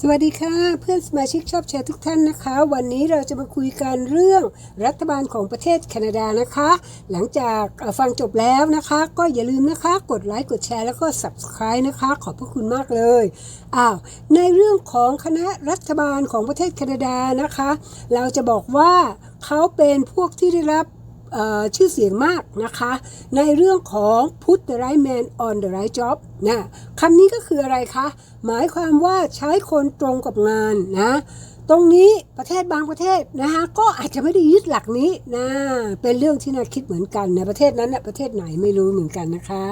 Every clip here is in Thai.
สวัสดีค่ะ เพื่อนสมาชิกชอบแชร์ทุกท่านนะคะ วันนี้เราจะมาคุยกันเรื่องรัฐบาลของประเทศแคนาดานะคะ หลังจากฟังจบแล้วนะคะ ก็อย่าลืมนะคะกดไลค์กดแชร์แล้วก็ subscribe นะคะ ขอบพระคุณมากเลยอ้าวในเรื่องของคณะรัฐบาลของประเทศแคนาดานะคะ เราจะบอกว่าเขาเป็นพวกที่ได้รับ ชื่อเสียงมากนะคะ ในเรื่องของ put the right man on the right job นะคำนี้ก็คืออะไรคะ หมายความว่าใช้คนตรงกับงานนะตรงนี้ประเทศบางประเทศนะคะก็อาจจะไม่ได้ยึดหลักนี้นะเป็นเรื่องที่น่าคิดเหมือนกันนะประเทศนั้นนะประเทศไหนไม่รู้เหมือนกันนะคะ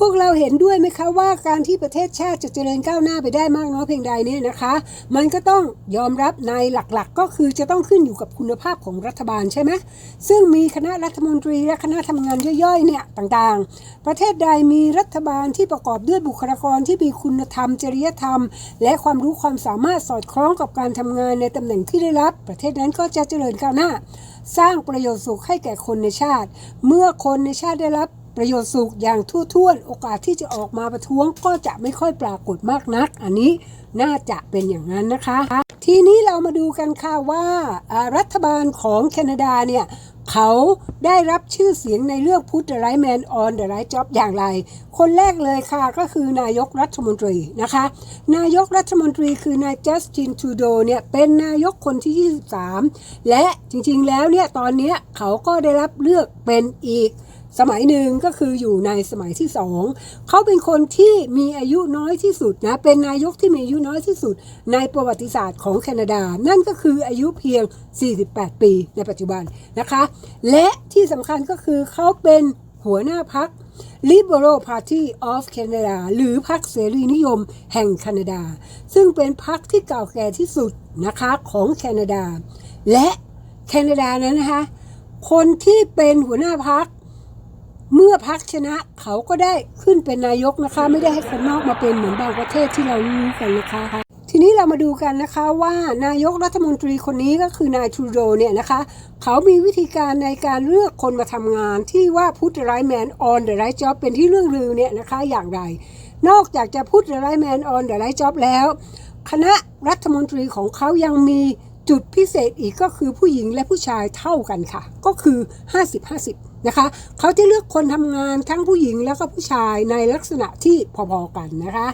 พวกเราเห็นด้วยไหมคะว่าการที่ประเทศชาติจะเจริญก้าวหน้าไปได้มากน้อยเพียงใดเนี่ยนะคะ มันก็ต้องยอมรับในหลักๆ ก็คือจะต้องขึ้นอยู่กับคุณภาพของรัฐบาลใช่ไหมซึ่งมีคณะรัฐมนตรีและคณะทำงานย่อยๆเนี่ยต่างๆ ประเทศใดมีรัฐบาลที่ประกอบด้วยบุคลากรที่มีคุณธรรม จริยธรรม และความรู้ความสามารถสอดคล้องกับการทำงานในตำแหน่งที่ได้รับ ประเทศนั้นก็จะเจริญก้าวหน้า สร้างประโยชน์สุขให้แก่คนในชาติ เมื่อคนในชาติได้รับ ประโยชน์สุขอย่างทั่วท้วนโอกาสที่จะออกมาประท้วงก็จะไม่ค่อยปรากฏมากนัก อันนี้น่าจะเป็นอย่างนั้นนะคะ ทีนี้เรามาดูกันค่ะว่ารัฐบาลของแคนาดาเนี่ยเขาได้รับชื่อเสียงในเรื่อง Put the right man on the right job อย่างไร คนแรกเลยค่ะก็คือนายกรัฐมนตรีนะคะ นายกรัฐมนตรีคือนายจัสตินทูโดเนี่ยเป็นนายกคนที่ 23 และจริงๆแล้วเนี่ยตอนนี้เขาก็ได้รับเลือกเป็นอีก สมัยหนึ่งก็คืออยู่ในสมัยที่สองเขาเป็นคนที่มีอายุน้อยที่สุดนะ เป็นนายกที่มีอายุน้อยที่สุด ในประวัติศาสตร์ของแคนาดา นั่นก็คืออายุเพียง 48 ปีในปัจจุบันนะคะ และที่สำคัญก็คือเขาเป็นหัวหน้าพัก Liberal Party of Canada หรือพรรคเสรีนิยมแห่งแคนาดา ซึ่งเป็นพรรคที่เก่าแก่ที่สุดนะคะของแคนาดา และแคนาดานั้นนะคะ คนที่เป็นหัวหน้าพัก เมื่อพักชนะเขาก็ได้ขึ้นเป็นนายกนะคะ ไม่ได้ให้คนนอกมาเป็นเหมือนบางประเทศที่เรารู้กันนะคะ ทีนี้เรามาดูกันนะคะว่านายกรัฐมนตรีคนนี้ก็คือนายทรูโดเนี่ยนะคะ เขามีวิธีการในการเลือกคนมาทำงานที่ว่าพุทธไรแมน on the right job เป็นที่เรื่องลือเนี่ยนะคะอย่างไร นอกจากจะพุทธไรแมน on the right job แล้ว คณะรัฐมนตรีของเขายังมีจุดพิเศษอีกก็คือผู้หญิงและผู้ชายเท่ากันค่ะ ก็คือ 50-50 นะคะ เขาจะเลือกคนทำงานทั้งผู้หญิงแล้วก็ผู้ชายในลักษณะที่พอๆกันนะคะ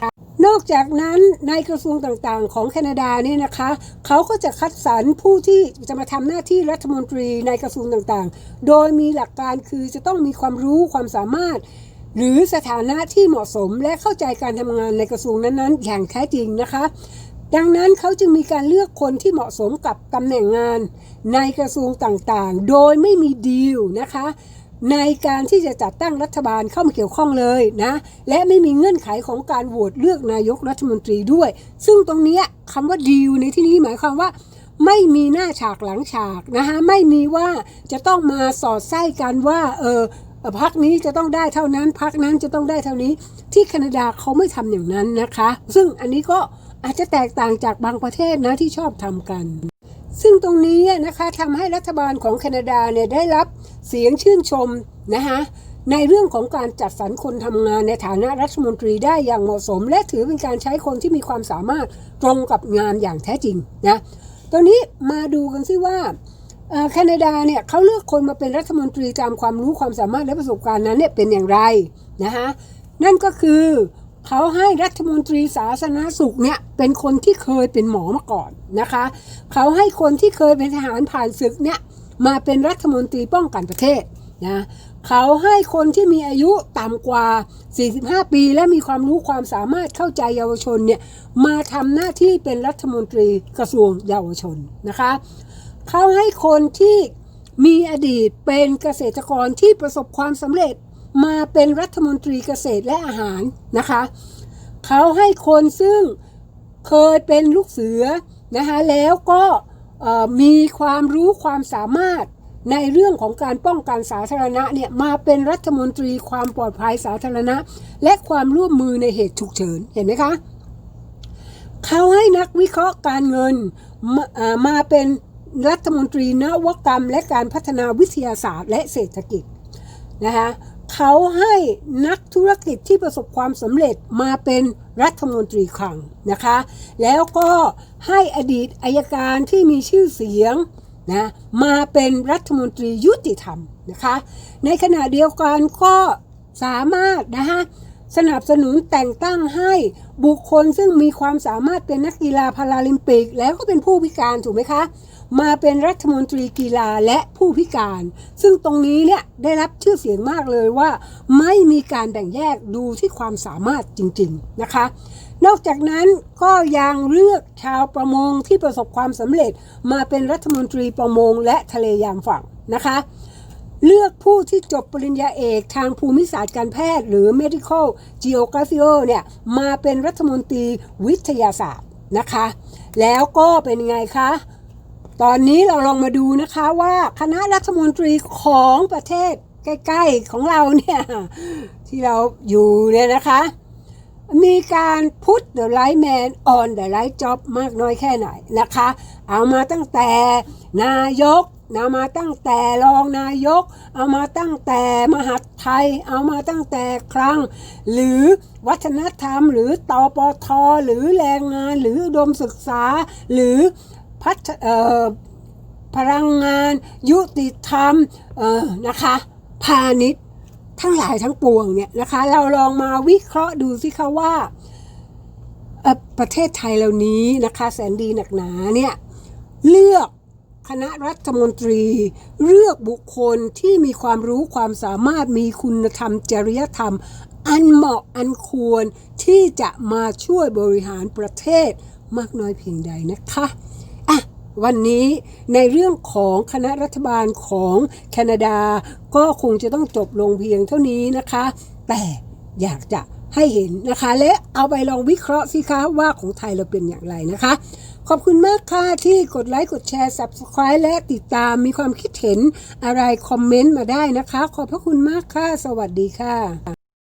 นอกจากนั้นในกระทรวงต่างๆ ของแคนาดาเนี่ยนะคะเขาก็จะคัดสรรผู้ที่จะมาทำหน้าที่รัฐมนตรีในกระทรวงต่างๆ โดยมีหลักการคือจะต้องมีความรู้ความสามารถ หรือสถานะที่เหมาะสมและเข้าใจการทำงานในกระทรวงนั้นๆ อย่างแท้จริงนะคะ ดังนั้นเขาจึงมีการเลือกคนที่เหมาะสมกับตำแหน่งงานในกระทรวงต่างๆ โดยไม่มีดีลนะคะ ในการที่จะจัดตั้งรัฐบาลเข้ามาเกี่ยวข้องเลยนะ และไม่มีเงื่อนไขของการโหวตเลือกนายกรัฐมนตรีด้วย ซึ่งตรงนี้คำว่าดีลในที่นี้หมายความว่าไม่มีหน้าฉากหลังฉากนะคะไม่มีว่าจะต้องมาสอดไส้กันว่าเออเอ่อพักนี้จะต้องได้เท่านั้นพักนั้นจะต้องได้เท่านี้ ที่แคนาดาเขาไม่ทำอย่างนั้นนะคะ ซึ่งอันนี้ก็อาจจะแตกต่างจากบางประเทศนะที่ชอบทำกัน ซึ่งตรงนี้นะคะทำให้รัฐบาลของแคนาดาเนี่ยได้รับเสียงชื่นชมนะคะในเรื่องของการจัดสรรคนทำงานในฐานะรัฐมนตรีได้อย่างเหมาะสม และถือเป็นการใช้คนที่มีความสามารถตรงกับงานอย่างแท้จริงนะตอนนี้มาดูกันซิว่าแคนาดาเนี่ยเขาเลือกคนมาเป็นรัฐมนตรีตามความรู้ความสามารถและประสบการณ์นั้นเนี่ยเป็นอย่างไรนะคะนั่นก็คือ เขาให้รัฐมนตรีสาธารณสุขเนี่ยเป็นคนที่เคยเป็นหมอมาก่อนนะคะ เขาให้คนที่เคยเป็นทหารผ่านศึกเนี่ยมาเป็นรัฐมนตรีป้องกันประเทศนะเขาให้คนที่มีอายุต่ำกว่า 45 ปี และมีความรู้ความสามารถเข้าใจเยาวชนเนี่ยมาทำหน้าที่เป็นรัฐมนตรีกระทรวงเยาวชนนะคะเขาให้คนที่มีอดีตเป็นเกษตรกรที่ประสบความสำเร็จ มาเป็นรัฐมนตรีเกษตรและอาหารนะคะ เขาให้คนซึ่งเคยเป็นลูกเสือนะคะแล้วก็มีความรู้ความสามารถในเรื่องของการป้องกันสาธารณะเนี่ยมาเป็นรัฐมนตรีความปลอดภัยสาธารณะ และความร่วมมือในเหตุฉุกเฉินเห็นไหมคะเขาให้นักวิเคราะห์การเงินมามาเป็นรัฐมนตรีนวัตกรรม และการพัฒนาวิทยาศาสตร์และเศรษฐกิจนะคะ เขาให้นักธุรกิจที่ประสบความสำเร็จมาเป็นรัฐมนตรีคลังนะคะ แล้วก็ให้อดีตอายการที่มีชื่อเสียงนะมาเป็นรัฐมนตรียุติธรรมนะคะ ในขณะเดียวกันก็สามารถนะคะ สนับสนุนแต่งตั้งให้บุคคลซึ่งมีความสามารถเป็นนักกีฬาพาราลิมปิก แล้วก็เป็นผู้พิการถูกไหมคะ มาเป็นรัฐมนตรีกีฬาและผู้พิการ ซึ่งตรงนี้เนี่ยได้รับชื่อเสียงมากเลยว่า ไม่มีการแบ่งแยกดูที่ความสามารถจริงๆนะคะ นอกจากนั้นก็ยังเลือกชาวประมงที่ประสบความสำเร็จมาเป็นรัฐมนตรีประมงและทะเลยามฝั่งนะคะ เลือกผู้ที่จบปริญญาเอกทางภูมิศาสตร์การแพทย์ หรือ medical geography เนี่ยมาเป็นรัฐมนตรีวิทยาศาสตร์นะคะ แล้วก็เป็นยังไงคะ ตอนนี้เราลองมาดูนะคะว่าคณะรัฐมนตรีของประเทศใกล้ ๆ ของเราเนี่ย ที่เราอยู่เนี่ยนะคะ มีการ put the right man on the right job มากน้อยแค่ไหนนะคะ เอามาตั้งแต่นายกเอามาตั้งแต่รองนายก เอามาตั้งแต่มหาไทย เอามาตั้งแต่คลังหรือวัฒนธรรม หรือตอปทหรือแรงงาน หรืออุดมศึกษา หรือพัฒพลังงาน ยุติธรรมนะคะ พาณิชย์ ทั้งหลายทั้งปวงเนี่ยนะคะ เราลองมาวิเคราะห์ดูสิคะว่าประเทศไทยเหล่านี้นะคะ แสนดีหนักหนาเนี่ยเลือกคณะรัฐมนตรี เลือกบุคคลที่มีความรู้ความสามารถมีคุณธรรม จริยธรรม อันเหมาะอันควรที่จะมาช่วยบริหารประเทศมากน้อยเพียงใดนะคะ วันนี้ในเรื่องของคณะรัฐบาลของแคนาดา ก็คงจะต้องจบลงเพียงเท่านี้นะคะ แต่อยากจะให้เห็นนะคะ และเอาไปลองวิเคราะห์สิคะว่าของไทยเราเป็นอย่างไรนะคะ ขอบคุณมากค่ะที่กดไลค์กดแชร์ Subscribe และติดตามมีความคิดเห็นอะไรคอมเมนต์มาได้นะคะ ขอบพระคุณมากค่ะ สวัสดีค่ะ